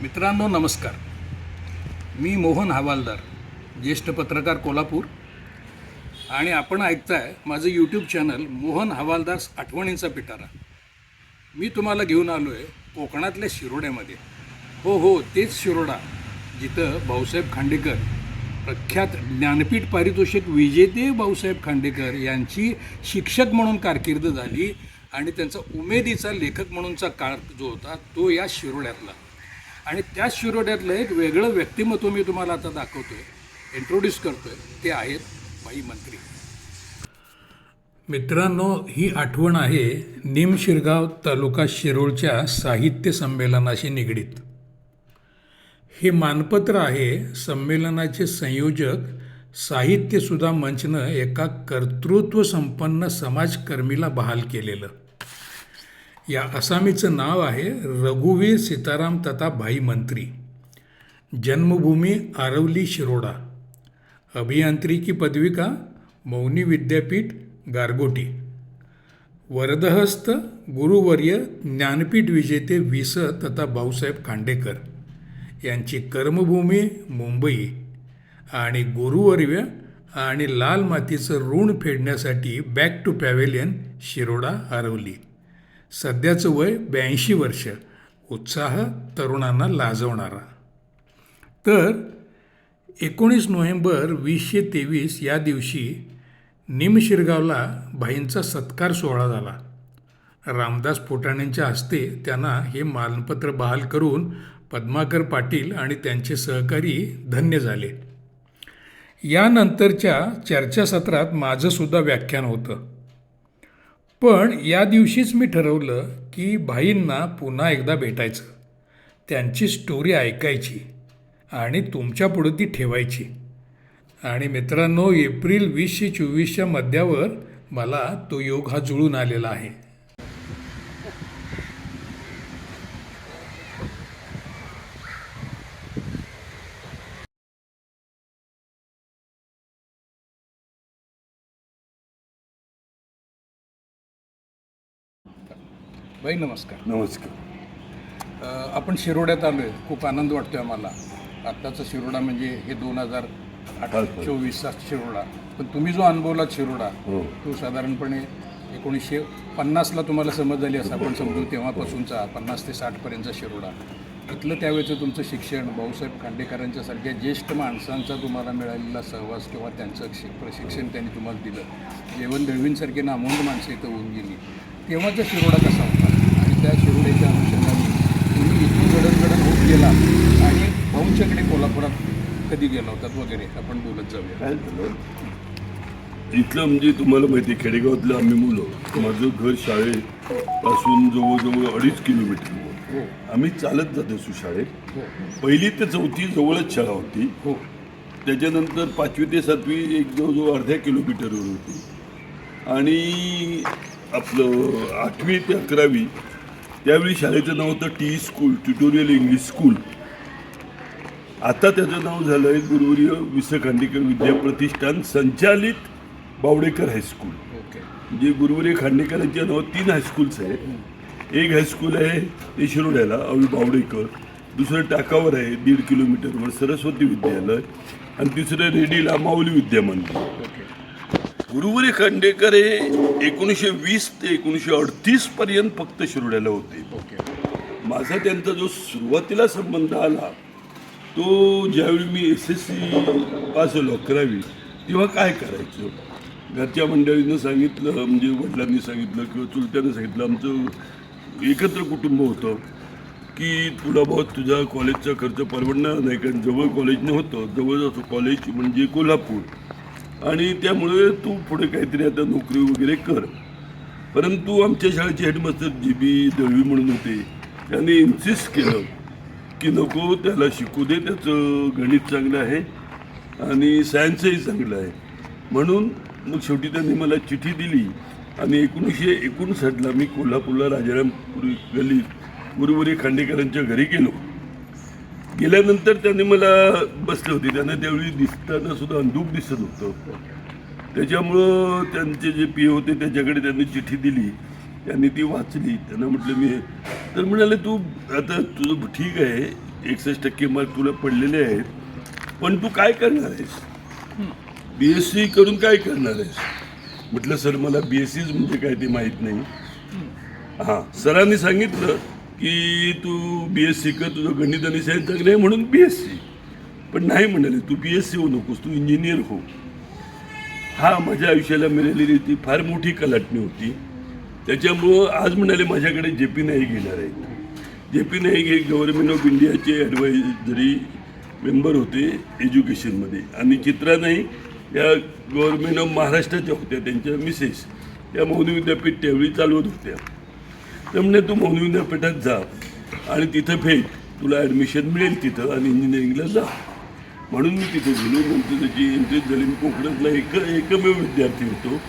मित्रांनो नमस्कार. मी मोहन हवालदार ज्येष्ठ पत्रकार कोल्हापूर. आणि आपण ऐकताय माझं यूट्यूब चॅनल मोहन हवालदार आठवणींचा पिटारा. मी तुम्हाला घेऊन आलो आहे कोकणातल्या शिरोड्यामध्ये. हो हो तेच शिरोडा जिथं भाऊसाहेब खांडेकर प्रख्यात ज्ञानपीठ पारितोषिक विजेते भाऊसाहेब खांडेकर यांची शिक्षक म्हणून कारकीर्द झाली आणि त्यांचा उमेदीचा लेखक म्हणूनचा काळ जो होता तो या शिरोड्यातला. आणि त्याच शिरोड्यातलं एक वेगळं व्यक्तिमत्व मी तुम्हाला आता दाखवतोय इंट्रोड्यूस करतोय ते आहेत बाई मंत्री. मित्रांनो ही आठवण आहे निमशिरगाव तालुका शिरोळच्या साहित्य संमेलनाशी निगडीत. हे मानपत्र आहे संमेलनाचे संयोजक साहित्यसुधा मंचनं एका कर्तृत्व संपन्न समाजकर्मीला बहाल केलेलं. या आसामीचं नाव आहे रघुवीर सीताराम तथा भाई मंत्री. जन्मभूमी आरवली शिरोडा. अभियांत्रिकी पदविका मौनी विद्यापीठ गारगोटी. वरदहस्त गुरुवर्य ज्ञानपीठ विजेते वि स तथा भाऊसाहेब खांडेकर. यांची कर्मभूमी मुंबई. आणि गुरुवर्य आणि लाल मातीचं ऋण फेडण्यासाठी बॅक टू पॅवेलियन शिरोडा हरवली सध्याचं वय ब्याऐंशी वर्ष. उत्साह तरुणांना लाजवणारा. तर एकोणीस नोव्हेंबर वीसशे तेवीस या दिवशी निमशिरगावला भाईंचा सत्कार सोहळा झाला. रामदास फुटाण्यांच्या हस्ते त्यांना हे मानपत्र बहाल करून पद्माकर पाटील आणि त्यांचे सहकारी धन्य झाले. यानंतरच्या चर्चासत्रात माझंसुद्धा व्याख्यान होतं. पण या दिवशीच मी ठरवलं की भाईंना पुन्हा एकदा भेटायचं. त्यांची स्टोरी ऐकायची आणि तुमच्यापुढं ती ठेवायची. आणि मित्रांनो एप्रिल वीसशे चोवीसच्या मध्यावर मला तो योग हा जुळून आलेला आहे. बाई नमस्कार. नमस्कार. अ, आपण शिरोड्यात आलो आहे खूप आनंद वाटतोय आम्हाला. आत्ताचा शिरोडा म्हणजे हे दोन हजार अठरा. चोवीसचा शिरोडा. पण तुम्ही जो अनुभवलात शिरोडा हो. तो साधारणपणे एकोणीसशे पन्नासला तुम्हाला समज झाली असं आपण समजू तेव्हापासूनचा पन्नास ते साठपर्यंतचा शिरोडा. इथलं त्यावेळेचं तुमचं शिक्षण भाऊसाहेब खांडेकरांच्या सारख्या ज्येष्ठ माणसांचा तुम्हाला मिळालेला सहवास किंवा त्यांचं शि प्रशिक्षण त्यांनी तुम्हाला दिलं. जेवण दळवींसारखी नामवंत माणसं इथं होऊन गेली. तेव्हाचा शिरोडा कसा होता? त्या शिरोड्याच्या अनुषंगाने तुम्ही इथून घडत होत गेला आणि भाऊंच्याकडे कोल्हापुरात कधी गेला होतात वगैरे आपण बोलत जाऊया. काय झालं? इथलं म्हणजे तुम्हाला माहिती आहे खेडेगावातलं आम्ही मुलं माझं घर शाळेपासून जवळजवळ अडीच किलोमीटर हो. आम्ही चालत जात असू शाळेत. हो. पहिली ते चौथी जवळच शाळा होती. हो. त्याच्यानंतर पाचवी ते सातवी एक जवळजवळ अर्ध्या किलोमीटरवर होती. आणि आपलं आठवी ते अकरावी त्यावेळी शाळेचं नाव होतं T school tutorial English school आता त्याचं नाव झालं आहे गुरुवर्य विस खांडेकर विद्या प्रतिष्ठान संचालित बावडेकर हायस्कूल म्हणजे गुरुवर्य खांडेकरांच्या नावात तीन हायस्कूल्स आहेत. एक हायस्कूल आहे ते शिरोड्याला अवि बावडेकर. दुसरं टाकावर आहे दीड किलोमीटरवर सरस्वती विद्यालय. आणि तिसरं रेडीला माऊली विद्या मंदिर. ओके गुरुवर्य खांडेकर हे एकोणीसशे वीस ते एकोणीसशे अडतीस पर्यंत फक्त शिरोड्याला होते. ओके माझा त्यांचा जो सुरुवातीला संबंध आला तो ज्यावेळी मी एस एस सी पास झालो अकरावी तेव्हा काय करायचं? घरच्या मंडळीनं सांगितलं म्हणजे वडिलांनी सांगितलं किंवा चुलत्यानं सांगितलं आमचं एकत्र कुटुंब होतं की तुला बहुत तुझा कॉलेजचा खर्च परवडणार नाही कारण जवळ कॉलेज नव्हतं. जवळ कॉलेज म्हणजे कोल्हापूर. आणि त्यामुळे तू पुढे काहीतरी आता नोकरी वगैरे कर. परंतु आमच्या शाळेचे हेडमास्टर जी बी दळवी म्हणून होते. त्यांनी इन्सिस्ट केलं की नको त्याला शिकू दे त्याचं गणित चांगलं आहे आणि सायन्सही चांगलं आहे. म्हणून मग शेवटी त्यांनी मला चिठी दिली आणि एकोणीसशे एकोणसाठला मी कोल्हापूरला राजारामपुरी गल्लीत गुरुवरी खांडेकरांच्या घरी गेलो. गेल्यानंतर त्यांनी मला बसले होते. त्यांना त्यावेळी दिसताना सुद्धा अंधूक दिसत होतं. त्याच्यामुळं त्यांचे जे पी होते त्याच्याकडे त्यांनी चिठ्ठी दिली. त्यांनी ती वाचली. त्यांना म्हटलं मी तर म्हणाले तू आता तुझं ठीक आहे. एकसष्ट टक्के मार्क तुला पडलेले आहेत. पण तू काय करणार आहेस? बी एस सी करून काय करणार आहेस? म्हटलं सर मला बी एस सीच म्हणजे काय ते माहीत नाही. हां सरांनी सांगितलं की तू बी एस सी कर तुझं गणित आणि सायन्स चांगलं आहे म्हणून बी एस सी पण नाही म्हणाले तू बी एस सी होऊ नकोस तू इंजिनियर हो. हा माझ्या आयुष्याला मिळालेली ती फार मोठी कलाटणी होती. त्याच्यामुळं आज म्हणाले माझ्याकडे जे पी नाईक घेणार आहेत. जे पी नाईक हे गव्हर्नमेंट ऑफ इंडियाचे ॲडवायझरी मेंबर होते एज्युकेशनमध्ये आणि चित्रा नाईक या गव्हर्नमेंट ऑफ महाराष्ट्राच्या होत्या त्यांच्या मिसेस त्या मौनी विद्यापीठ त्यावेळी चालवत होत्या. तर म्हणे तू मौनी विद्यापीठात जा आणि तिथं फेक तुला ॲडमिशन मिळेल तिथं आणि इंजिनिअरिंगला जा. म्हणून मी तिथे गेलो. नंतर त्याची एंट्री झाली. मी कोकणातला एक एकमेव विद्यार्थी होतो.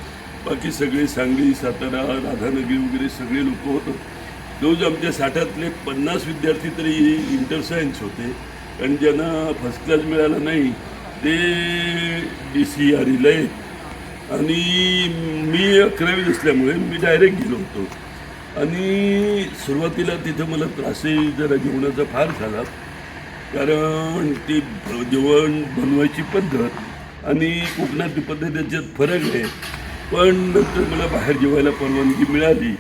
बाकी सगळे सांगली सातारा राधानगरी वगैरे सगळे लोक होतो. रोज आमच्या साठातले पन्नास विद्यार्थी तरी इंटर सायन्स होते. कारण ज्यांना फर्स्ट क्लास मिळाला नाही ते डी सी आर ईला आहेत. आणि मी अकरावी असल्यामुळे मी डायरेक्ट गेलो होतो. आणि सुरुवातीला तिथं मला त्रासही जरा जेवणाचा फार झाला. कारण ती जेवण बनवायची पद्धत आणि कोकणातली पद्धत याच्यात फरक आहे. पण नंतर मला बाहेर जेवायला परवानगी मिळाली.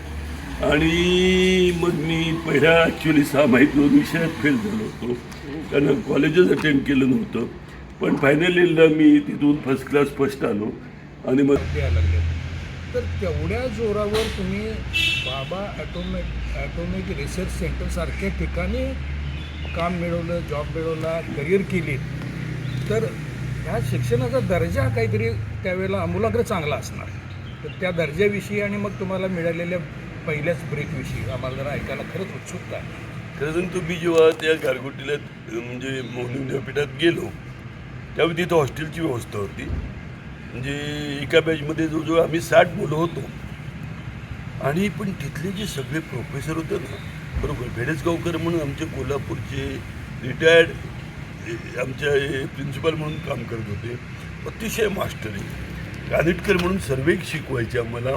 आणि मग मी पहिल्या ॲक्च्युली सहा माहीत दोन विषयात फेल झालो होतो. कारण कॉलेजच अटेंड केलं नव्हतं. पण फायनलीला मी तिथून फर्स्ट क्लास फर्स्ट आलो. आणि मग लागले तर तेवढ्या जोरावर तुम्ही बाबा ॲटोमिक ॲटोमिक रिसर्च सेंटरसारख्या ठिकाणी काम मिळवलं जॉब मिळवला करिअर केली तर ह्या शिक्षणाचा दर्जा काहीतरी त्यावेळेला आमूलाग्र चांगला असणार. तर त्या दर्जाविषयी आणि मग तुम्हाला मिळालेल्या पहिल्याच ब्रेकविषयी आम्हाला जरा ऐकायला खरंच उत्सुकता आहे. खरं तुम्ही जेव्हा त्या घरगुटीला म्हणजे मोहनी विद्यापीठात गेलो त्यावेळी तिथं हॉस्टेलची व्यवस्था होती. म्हणजे एका बॅचमध्ये जवळजवळ आम्ही साठ मुलं होतो. आणि पण तिथले जे सगळे प्रोफेसर होते ना बरोबर भेडेसगावकर म्हणून आमचे कोल्हापूरचे रिटायर्ड आमच्या प्रिन्सिपल म्हणून काम करत होते. अतिशय मास्टरी. कानिटकर म्हणून सर्वे शिकवायचे आम्हाला.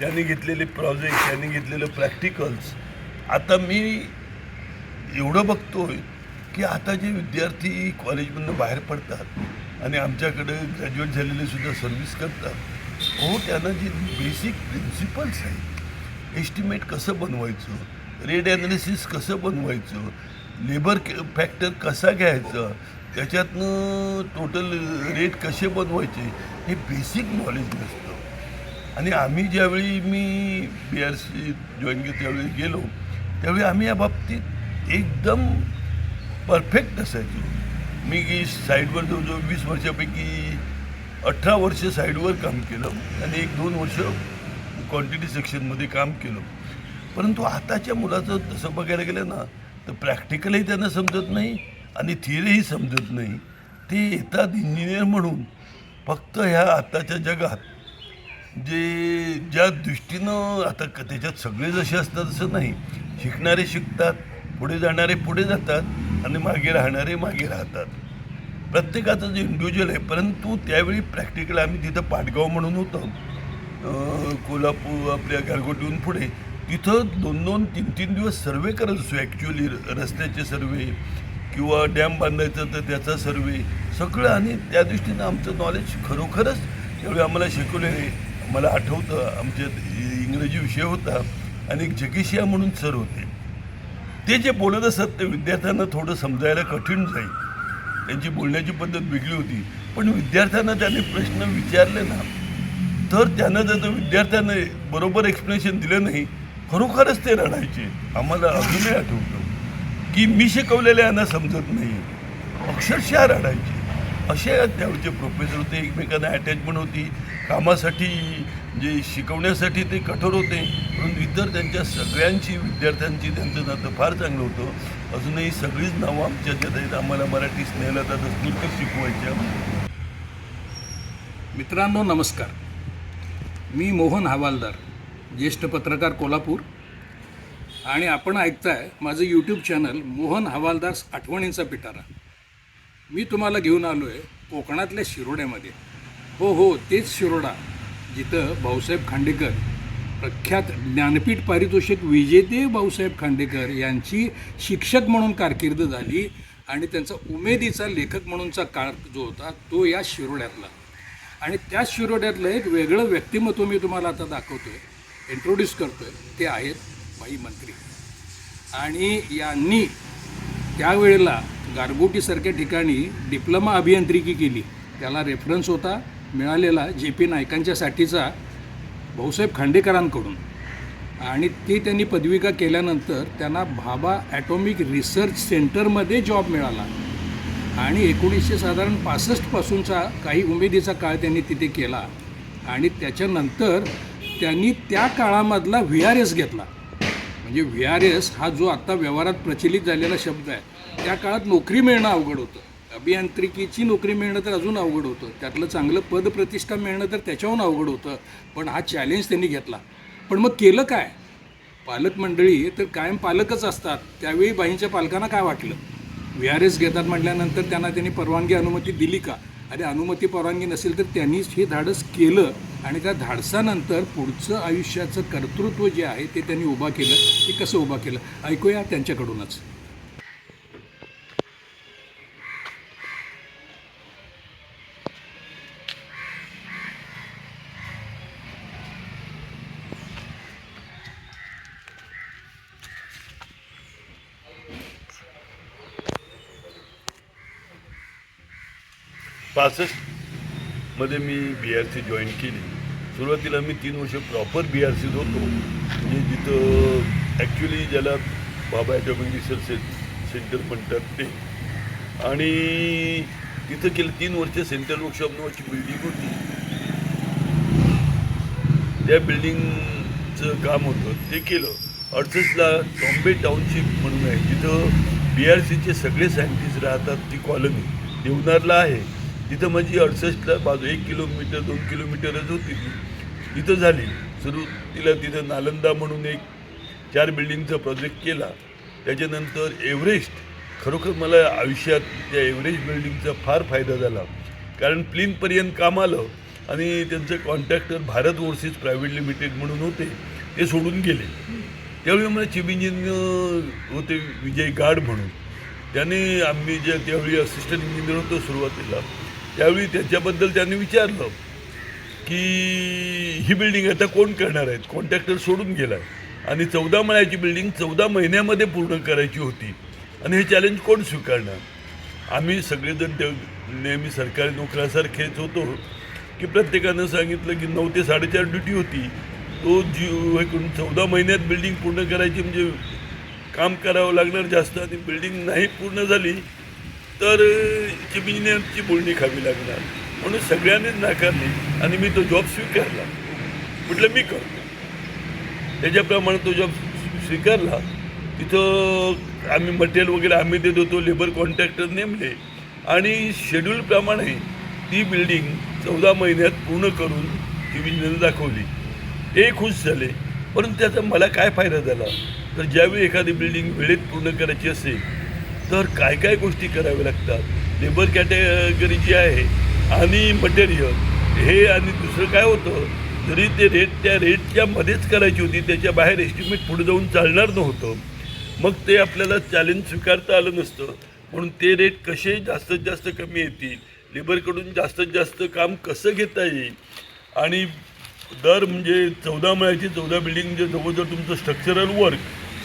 त्यांनी घेतलेले प्रोजेक्ट त्यांनी घेतलेले प्रॅक्टिकल्स आता मी एवढं बघतोय की आता जे विद्यार्थी कॉलेजमधनं बाहेर पडतात आणि आमच्याकडे ग्रॅज्युएट झालेले सुद्धा सर्व्हिस करतात. हो त्यांना जे बेसिक प्रिन्सिपल्स आहेत एस्टिमेट कसं बनवायचं रेट ॲनालिसिस कसं बनवायचं लेबर फॅक्टर कसा घ्यायचा त्याच्यातनं टोटल रेट कसे बनवायचे हे बेसिक नॉलेज नसतं. आणि आम्ही ज्यावेळी मी बी आर सी जॉईन केलं त्यावेळी गेलो त्यावेळी आम्ही या बाबतीत एकदम परफेक्ट असायचो. मी की साईडवर जवळजवळ वीस वर्षापैकी अठरा वर्ष साईडवर काम केलं आणि एक दोन वर्ष क्वांटिटी सेक्शनमध्ये काम केलं. परंतु आताच्या मुलाचं तसं बघायला गेलं ना तर प्रॅक्टिकलही त्यांना समजत नाही आणि थिअरीही समजत नाही. ते येतात इंजिनियर म्हणून. फक्त ह्या आताच्या जगात जे ज्या दृष्टीनं आता क- त्याच्यात सगळे जसे असतात तसं नाही. शिकणारे शिकतात पुढे जाणारे पुढे जातात. आणि मागे राहणारे मागे राहतात. प्रत्येकाचं जे इंडिव्हिज्युअल आहे परंतु त्यावेळी प्रॅक्टिकल आम्ही तिथं पाटगाव म्हणून होतं. कोल्हापूर आपल्या गारगोटीहून पुढे. तिथं दोन दोन तीन तीन दिवस सर्वे करत असतो ॲक्च्युली रस्त्याचे सर्वे किंवा डॅम बांधायचं तर त्याचा सर्वे सगळं आणि त्या दृष्टीनं आमचं नॉलेज खरोखरच त्यावेळी आम्हाला शिकवलेले मला आठवतं आमच्यात इंग्रजी विषय होता. आणि एक जगेशिया म्हणून सर होते. ते जे बोलत असत ते विद्यार्थ्यांना थोडं समजायला कठीण जाईल. त्यांची बोलण्याची पद्धत वेगळी होती. पण विद्यार्थ्यांना त्यांनी प्रश्न विचारले ना तर त्यांना जर विद्यार्थ्यांना बरोबर एक्सप्लेनेशन दिलं नाही खरोखरच ते रडायचे. आम्हाला अजूनही आठवतं की मी शिकवलेले यांना समजत नाही. अक्षरशः रडायचे. असे त्यावेळचे प्रोफेसर होते एकमेकांना अटॅचमेंट होती. कामासाठी जे शिकवण्यासाठी ते कठोर होते परंतु इतर त्यांच्या सगळ्यांची विद्यार्थ्यांची त्यांचं नातं फार चांगलं होतं. अजूनही सगळीच नावं आमच्या ज्यात आहेत आम्हाला मराठी स्नेहलता दसनीकर शिकवायच्या. मित्रांनो नमस्कार. मी मोहन हवालदार ज्येष्ठ पत्रकार कोल्हापूर. आणि आपण ऐकताय माझं यूट्यूब चॅनल मोहन हवालदार आठवणींचा पिटारा. मी तुम्हाला घेऊन आलो आहे कोकणातल्या शिरोड्यामध्ये. हो हो तेच शिरोडा. जिथं भाऊसाहेब खांडेकर प्रख्यात ज्ञानपीठ पारितोषिक विजेते भाऊसाहेब खांडेकर यांची शिक्षक म्हणून कारकीर्द झाली आणि त्यांचा उमेदीचा लेखक म्हणूनचा काळ जो होता तो या शिरोड्यातला. आणि त्या शिरोड्यातलं एक वेगळं व्यक्तिमत्व मी तुम्हाला आता दाखवतो आहे इंट्रोड्यूस करतो आहे ते आहेत बाई मंत्री. आणि यांनी त्यावेळेला गारगोटीसारख्या ठिकाणी डिप्लोमा अभियांत्रिकी केली. त्याला रेफरन्स होता मिळालेला जे पी नायकांच्यासाठीचा भाऊसाहेब खांडेकरांकडून. आणि ती त्यांनी पदविका केल्यानंतर त्यांना भाभा ॲटॉमिक रिसर्च सेंटरमध्ये जॉब मिळाला. आणि एकोणीसशे साधारण पासष्टपासूनचा काही उमेदीचा काळ त्यांनी तिथे केला. आणि त्याच्यानंतर त्यांनी त्या काळामधला व्ही आर एस घेतला. म्हणजे व्ही आर एस हा जो आत्ता व्यवहारात प्रचलित झालेला शब्द आहे त्या काळात नोकरी मिळणं अवघड होतं. अभियांत्रिकीची नोकरी मिळणं तर अजून अवघड होतं. त्यातलं चांगलं पद प्रतिष्ठा मिळणं तर त्याच्याहून अवघड होतं. पण हा चॅलेंज त्यांनी घेतला. पण मग केलं काय? पालक मंडळी तर कायम पालकच असतात. त्यावेळी बाईंच्या पालकांना काय वाटलं? व्ही आर एस घेतात म्हटल्यानंतर त्यांना त्यांनी परवानगी अनुमती दिली का? अरे अनुमती परवानगी नसेल तर त्यांनीच हे धाडस केलं आणि त्या धाडसानंतर पुढचं आयुष्याचं कर्तृत्व जे आहे ते त्यांनी उभा केलं. ते कसं उभा केलं? ऐकूया त्यांच्याकडूनच. पासष्टमध्ये मी बी आर सी जॉईन केली. सुरुवातीला मी तीन वर्ष प्रॉपर बी आर सीत होतो. म्हणजे जिथं ॲक्च्युली ज्याला बाबा ॲटॉमिक रिसर्च से सेंटर म्हणतात ते. आणि तिथं केलं तीन वर्ष सेंट्रल वर्कशॉप नावाची बिल्डिंग होती. त्या बिल्डिंगचं काम होतं. ते केलं. अडसष्टला टॉम्बे टाउनशिप म्हणून आहे. तिथं बी आर सीचे सगळे सायंटिस्ट राहतात ती कॉलनी देवनारला आहे. तिथं माझी अडसष्टला बाजू एक किलोमीटर दोन किलोमीटरच होती ती. तिथं झाली. सुरुवातीला तिथं नालंदा म्हणून एक चार बिल्डिंगचा प्रोजेक्ट केला. त्याच्यानंतर एव्हरेस्ट. खरोखर मला आयुष्यात त्या एव्हरेस्ट बिल्डिंगचा फार फायदा झाला. कारण प्लिनपर्यंत काम आलं आणि त्यांचं contractor Bharat overseas private limited म्हणून होते ते सोडून गेले. त्यावेळी मला चीफ इंजिनियर होते विजय गाड म्हणून. त्याने आम्ही ज्या त्यावेळी असिस्टंट इंजिनियर होतो सुरुवातीला त्यावेळी त्याच्याबद्दल त्यांनी विचारलं की ही बिल्डिंग आता कोण करणार आहेत कॉन्ट्रॅक्टर सोडून गेला आणि चौदा मळ्याची बिल्डिंग चौदा महिन्यामध्ये पूर्ण करायची होती. आणि हे चॅलेंज कोण स्वीकारणार? आम्ही सगळेजण ते नेहमी सरकारी नोकऱ्यासारखेच होतो की प्रत्येकानं सांगितलं की नऊ ते साडेचार ड्युटी होती. तो जी हे करून चौदा महिन्यात बिल्डिंग पूर्ण करायची म्हणजे काम करावं लागणार जास्त आणि बिल्डिंग नाही पूर्ण झाली तर जमिनीची बोलणी खावी लागणार. म्हणून सगळ्यांनीच नाकारली आणि मी तो जॉब स्वीकारला. म्हटलं मी करतो. त्याच्याप्रमाणे तो जॉब स्वीकारला. तिथं आम्ही मटेरियल वगैरे आम्ही देत होतो लेबर कॉन्ट्रॅक्टर नेमले. आणि शेड्यूलप्रमाणे ती बिल्डिंग चौदा महिन्यात पूर्ण करून चीफ दाखवली. ते खुश झाले. परंतु त्याचा मला काय फायदा झाला? तर ज्यावेळी एखादी बिल्डिंग वेळेत पूर्ण करायची असेल तर काय काय गोष्टी कराव्या लागतात? लेबर कॅटेगरी जी आहे आणि मटेरियल हे आणि दुसरं काय होतं? जरी ते रेट त्या रेटच्या मध्येच करायची होती त्याच्या बाहेर एस्टिमेट पुढे जाऊन चालणार नव्हतं. मग ते आपल्याला चॅलेंज स्वीकारता आलं नसतं. म्हणून ते रेट कसे जास्तीत जास्त कमी येतील? लेबरकडून जास्तीत जास्त काम कसं घेता येईल? आणि दर म्हणजे चौदा मळ्याची चौदा बिल्डिंग म्हणजे जवळजवळ तुमचं स्ट्रक्चरल वर्क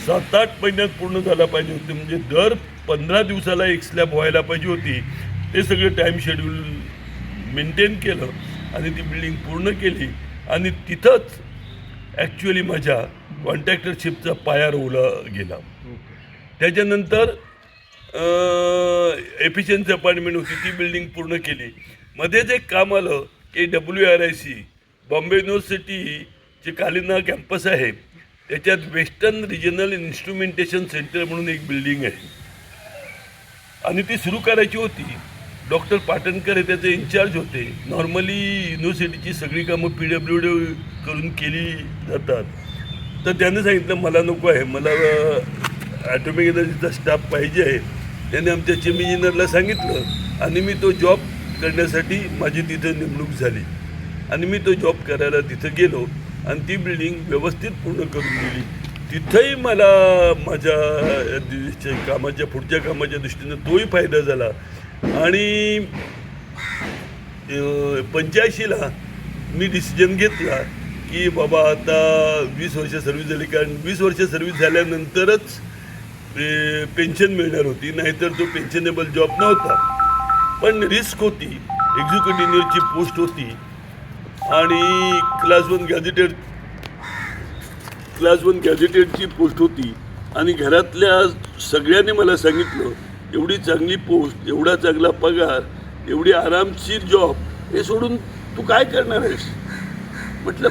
सात आठ महिन्यात पूर्ण झाला पाहिजे होते. म्हणजे दर पंधरा दिवसाला एक स्लॅब व्हायला पाहिजे होती. ते सगळं टाईम शेड्यूल मेंटेन केलं आणि ती बिल्डिंग पूर्ण केली. आणि तिथंच ॲक्च्युली माझ्या कॉन्ट्रॅक्टरशिपचा पाया रोवला गेला. त्याच्यानंतर एफिशियन्सी अपार्टमेंट होती. ती बिल्डिंग पूर्ण केली. मध्येच एक काम आलं. की W R I C Bombay युनिव्हर्सिटीचे Kalina campus आहे. त्याच्यात वेस्टर्न रिजनल इन्स्ट्रुमेंटेशन सेंटर म्हणून एक बिल्डिंग आहे. आणि ती सुरू करायची होती. डॉक्टर पाटणकर हे त्याचे इन्चार्ज होते. नॉर्मली युनिव्हर्सिटीची सगळी कामं पी डब्ल्यू डी करून केली जातात. तर त्याने सांगितलं मला नको आहे. मला ॲटोमिक एनर्जीचा स्टाफ पाहिजे आहे. त्याने आमच्या चीफ इंजिनियरला सांगितलं आणि मी तो जॉब करण्यासाठी माझी तिथं नेमणूक झाली. आणि मी तो जॉब करायला तिथं गेलो. आणि ती बिल्डिंग व्यवस्थित पूर्ण करून दिली. तिथंही मला माझ्या कामाच्या पुढच्या कामाच्या दृष्टीनं तोही फायदा झाला. आणि पंच्याऐंशीला मी डिसिजन घेतला की बाबा आता वीस वर्ष सर्व्हिस झाली. कारण वीस वर्ष सर्व्हिस झाल्यानंतरच पेन्शन मिळणार होती. नाहीतर तो पेन्शनेबल जॉब नव्हता. पण रिस्क होती. एक्झिक्युटिव्हची पोस्ट होती. आणि class one gazetted class one गॅझेटेडची post होती आणि घरातल्या सगळ्यांनी मला सांगितलं एवढी चांगली पोस्ट एवढा चांगला पगार एवढी आरामशीर जॉब हे सोडून तू काय करणार आहेस? म्हटलं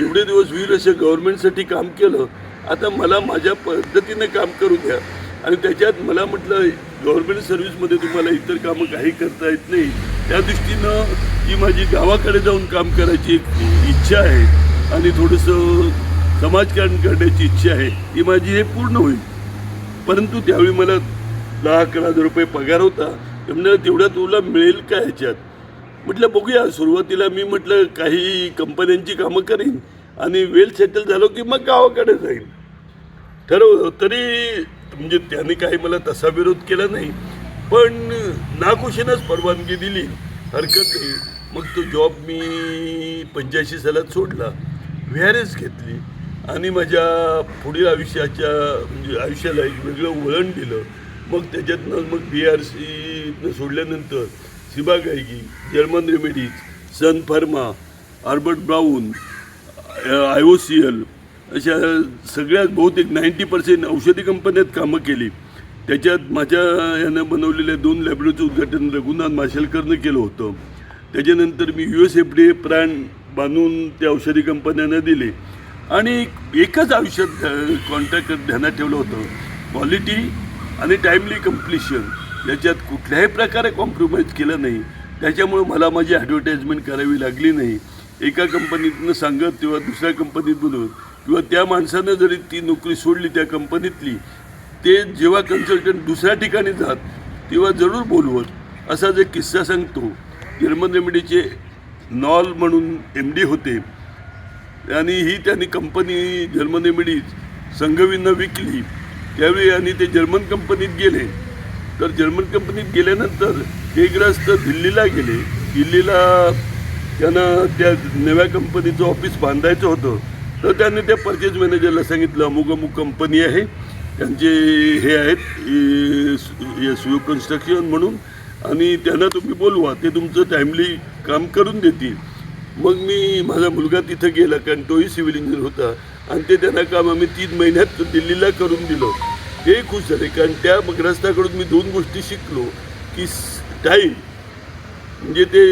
एवढे दिवस वीर असे गव्हर्मेंटसाठी काम केलं आता मला माझ्या पद्धतीने काम करू द्या. आणि त्याच्यात मला म्हटलं गव्हर्नमेंट सर्व्हिसमध्ये तुम्हाला इतर कामं काही करता येत नाही. त्या दृष्टीनं ही माझी गावाकडे जाऊन काम करायची एक इच्छा आहे आणि थोडंसं समाजकारण करण्याची इच्छा आहे ती माझी हे पूर्ण होईल. परंतु त्यावेळी मला दहा अकरा हजार रुपये पगार होता. त्यामुळे तेवढ्या तुला मिळेल का ह्याच्यात? म्हटलं बघूया. सुरुवातीला मी म्हटलं काही कंपन्यांची कामं करीन आणि वेल सेटल झालो की मग गावाकडे जाईन. ठरवलं तरी म्हणजे त्याने काही मला तसा विरोध केला नाही. पण नाखुशीनंच परवानगी दिली. हरकत नाही. मग तो जॉब मी पंच्याऐंशी सालात सोडला. व्ही घेतली. आणि माझ्या पुढील आयुष्याच्या म्हणजे आयुष्याला एक वेगळं वळण दिलं. मग त्याच्यातनं मग बी आर सीतनं सोडल्यानंतर Ciba Geigy German Remedies Sun Pharma Albert Brown I O C L अशा सगळ्यात बहुतेक नाईंटी पर्सेंट औषधी कंपन्यात कामं केली. त्याच्यात माझ्या यानं बनवलेल्या दोन लॅबरेटरीचं उद्घाटन रघुनाथ माशेलकरनं केलं होतं. त्याच्यानंतर मी यू एस एफ डी प्राण बांधून त्या औषधी कंपन्यांना दिले. आणि एकच आयुष्यात कॉन्ट्रॅक्ट ध्यानात ठेवलं होतं. क्वालिटी आणि टाईमली कम्प्लिशन याच्यात कुठल्याही प्रकारे कॉम्प्रोमाइज केलं नाही. त्याच्यामुळं मला माझी ॲडव्हर्टाईजमेंट करावी लागली नाही. एका कंपनीतनं सांगत किंवा दुसऱ्या कंपनीत बोलवत किंवा त्या माणसानं जरी ती नोकरी सोडली त्या कंपनीतली ते जेव्हा कन्सल्टंट दुसऱ्या ठिकाणी जात तेव्हा जरूर बोलवत. असाच एक किस्सा सांगतो जर्मन रेमेडीचे नॉल म्हणून एम डी होते. आणि ही त्यांनी कंपनी जर्मन रेमेडीज संघवींना विकली. त्यावेळी आणि ते जर्मन कंपनीत गेले. तर जर्मन कंपनीत गेल्यानंतर ते ग्रस्त दिल्लीला गेले. दिल्लीला त्यांना त्या नव्या कंपनीचं ऑफिस बांधायचं होतं. तर त्यांनी त्या परचेज मॅनेजरला सांगितलं अमुक अमुक कंपनी आहे त्यांचे हे आहेत सुयो कन्स्ट्रक्शन म्हणून आणि त्यांना तुम्ही बोलवा ते तुमचं टाईमली काम करून देतील. मग मी माझा मुलगा तिथं गेला कारण तोही सिव्हिल इंजिनियर होता आणि ते त्यांना काम आम्ही तीन महिन्यात दिल्लीला करून दिलं. ते खुश झाले कारण त्या ग्रस्ताकडून मी दोन गोष्टी शिकलो की टाईम म्हणजे ते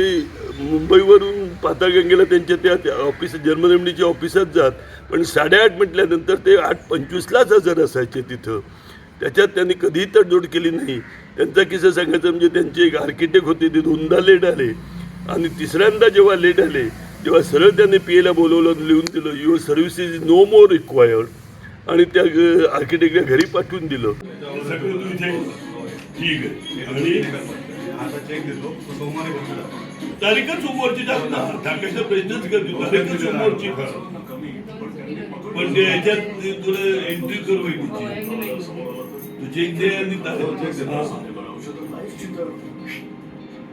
मुंबईवरून पाताळगंगेला त्यांच्या त्या ऑफिस जर्मन ऑफिसात जात. पण साडेआठ म्हटल्यानंतर ते आठ पंचवीसलाच हजर असायचे तिथं. त्याच्यात त्यांनी कधीही तडजोड केली नाही. त्यांचा किस्सा सांगायचा म्हणजे त्यांचे एक आर्किटेक्ट होते ते दोनदा लेट आले. आणि तिसऱ्यांदा जेव्हा लेट आले तेव्हा सरळ त्यांनी पी एला बोलवलं लिहून दिलं your services is no more required आणि त्या आर्किटेक्टला घरी पाठवून दिलं. ठीक आहे. आणि आता चेक देतो तो सोमवारी घेऊन. तारीखच सोमवारची टाक ना टाकायचा प्रयत्नच करतो तारीखच सोमवारची कर पण ते याच्यात तुला एंट्री करू तू चेक दे आणि तारीख हा.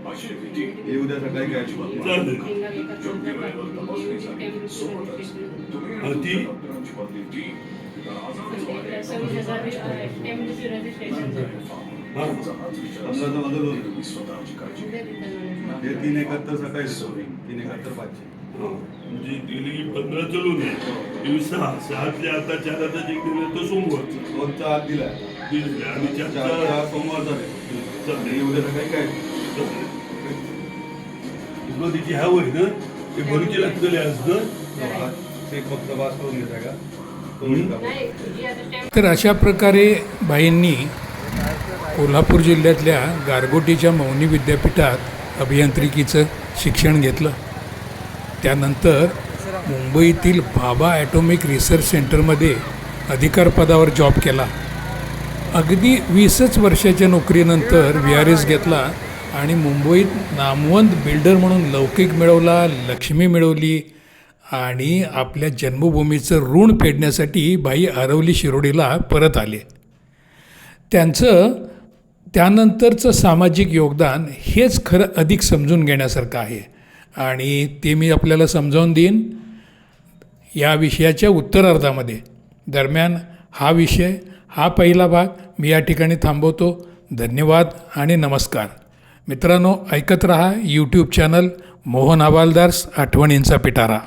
हे उद्या सकाळी काय चालेल हा, ती हा. पंधराचा मदत होती हे तीन एकाहत्तर सकाळी तीन एकाहत्तर पाचशे हा. म्हणजे गेली पंधरा चालू नाही तेवीस सहा सहातल्या आता चाराचा चेक दिला तो सोमवारचा दोनचा आत दिले आणि चारचा चालेल. हे उद्या सकाळी काय तुला तिची ह्या होय ना ते भरूची लागतले आज ना चेक फक्त पास करून घेता का तो. तर अशा प्रकारे बाईंनी कोल्हापूर जिल्ह्यातल्या गारगोटीच्या मौनी विद्यापीठात अभियांत्रिकीचं शिक्षण घेतलं. त्यानंतर मुंबईतील भाभा ॲटॉमिक रिसर्च सेंटरमध्ये अधिकार पदावर जॉब केला. अगदी वीसच वर्षाच्या नोकरीनंतर व्ही आर एस घेतला आणि मुंबईत नामवंत बिल्डर म्हणून लौकिक मिळवला लक्ष्मी मिळवली आणि आपल्या जन्मभूमीचं ऋण फेडण्यासाठी बाई आरवली शिरोडीला परत आले. त्यांचं त्यानंतरचं सामाजिक योगदान हेच खरं अधिक समजून घेण्यासारखं आहे. आणि ते मी आपल्याला समजावून देईन. या विषयाच्या उत्तरार्धामध्ये दरम्यान हा विषय हा पहिला भाग मी या ठिकाणी थांबवतो. धन्यवाद आणि नमस्कार. मित्रांनो ऐकत रहा यूट्यूब चॅनल मोहन हवालदार्स आठवणींचा पिटारा.